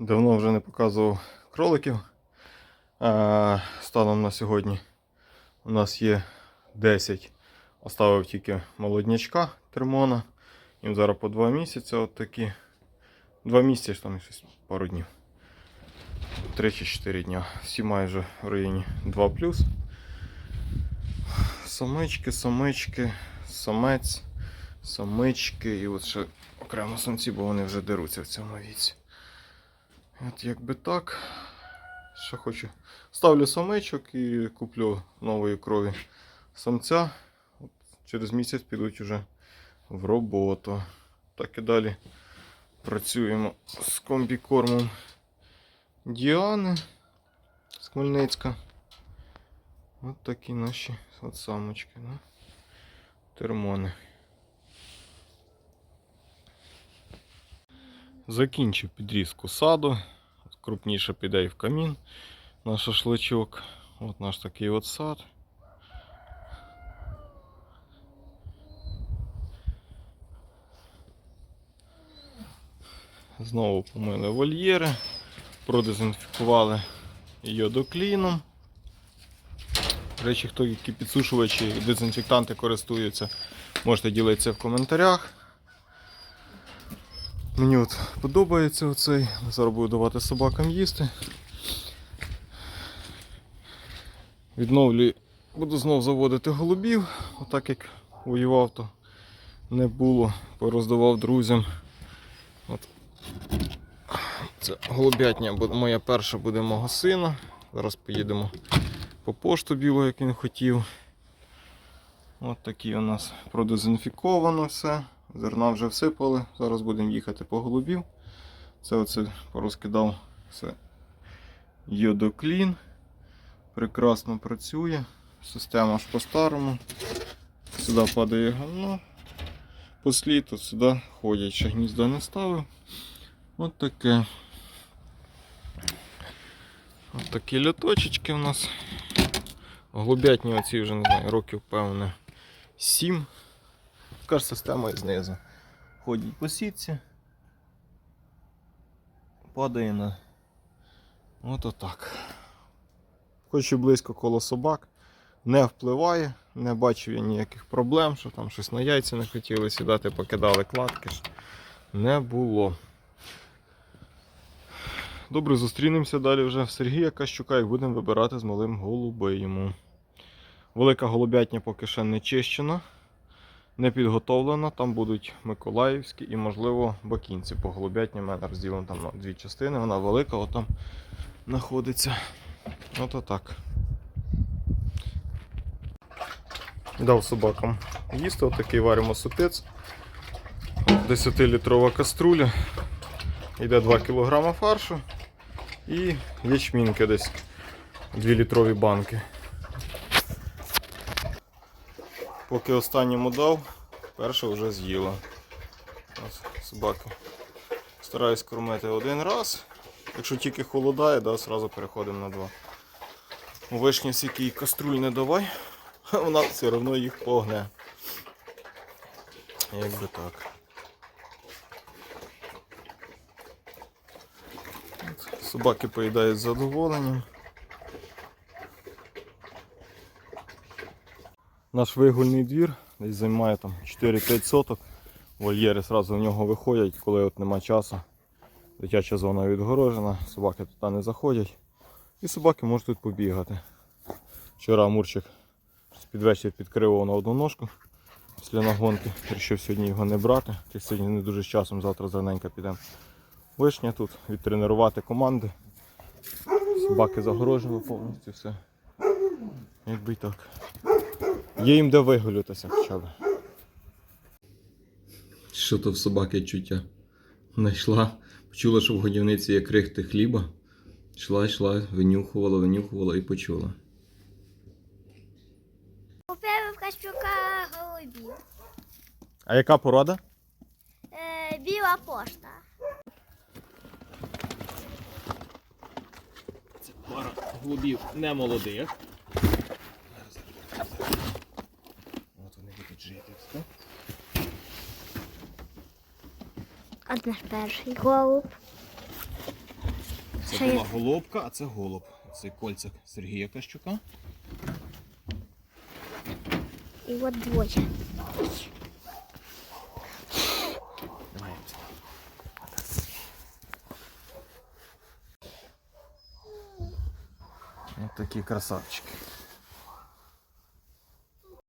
Давно вже не показував кроликів. А, станом на сьогодні у нас є 10. Оставив тільки молоднячка термона. Їм зараз по 2 місяці. От такі. 2 місяці там щось пару днів. 3 чи 4 дня. Всі майже в районі 2 Самички, самички, самець, самички і от ще окремо самці, бо вони вже деруться в цьому віці. От якби так. Що хочу. Ставлю самичок і куплю нової крові самця. От через місяць підуть уже в роботу. Так і далі працюємо з комбікормом Діани з Хмельницька. От такі наші от самочки. Да? Термони. Закінчив підрізку саду. Крупніше піде і в камін на шашличок. От наш такий от сад. Знову помили вольєри, продезінфікували йодокліном. До речі, хто які підсушувачі дезінфектанти користуються, можете ділитися в коментарях. Мені от подобається оцей. Зараз буду давати собакам їсти. Відновлюю, буду знов заводити голубів, отак як воював, то не було, пороздавав друзям. От. Це голубятня моя перша буде мого сина. Зараз поїдемо по пошту білу, як він хотів. От такі у нас продезінфіковано все. Зерна вже всипали. Зараз будемо їхати по голубів. Це оце порозкидав все йодоклін. Прекрасно працює. Система ж по-старому. Сюди падає говно. По сліду сюди ходять, ще гнізда не ставив. От таке. От такі льоточечки у нас. Голубятні оці вже не знаю, років певне 7. Така ж система і знизу. Ходять по сітці. Падає на. От отак. Хоч і близько коло собак. Не впливає, не бачив я ніяких проблем, що там щось на яйця не хотіли сідати, покидали кладки. Не було. Добре, зустрінемося далі вже в Сергія Кащука і будемо вибирати з малим голубиємо. Велика голубятня поки ще не чищена, не підготовлена. Там будуть Миколаївські і, можливо, бакінці. По голубятні в мене розділено там на дві частини. Вона велика, отам знаходиться. Ото так. Дав собакам їсти, отакий варимо супець. 10-літрова каструля. Йде 2 кг фаршу і ячмінки десь 2 літрові банки. Поки останньому дав, перша вже з'їла. Ось собаки. Стараюсь кормити один раз. Якщо тільки холодає, да, одразу переходимо на два. Вишні скільки їй каструль не давай, вона все одно їх погне. Якби так. Собаки поїдають з задоволенням. Наш вигульний двір десь займає там 4-5 соток. Вольєри одразу в нього виходять, коли от нема часу. Дитяча зона відгорожена, собаки туди не заходять. І собаки можуть тут побігати. Вчора Амурчик під вечір підкривав на одну ножку після нагонки. Вирішив сьогодні його не брати. Ти сьогодні не дуже з часом, завтра зраненько підемо. Вишня тут, відтренувати команди. Собаки загорожені повністю все. Якби й так. Є їм де вигулятися хоча б. Що то в собаки чуття? Знайшла, почула, що в годівниці є крихти хліба. Йшла, йшла, винюхувала, винюхувала і почула. Купив в Кащука голубів. А яка порода? Е, біла пошта. Це пара голубів не жити. все. От наш перший голуб. Це була голубка, а це голуб. Це кольця Сергія Кащука. І от двоє. Ось такі красавчики.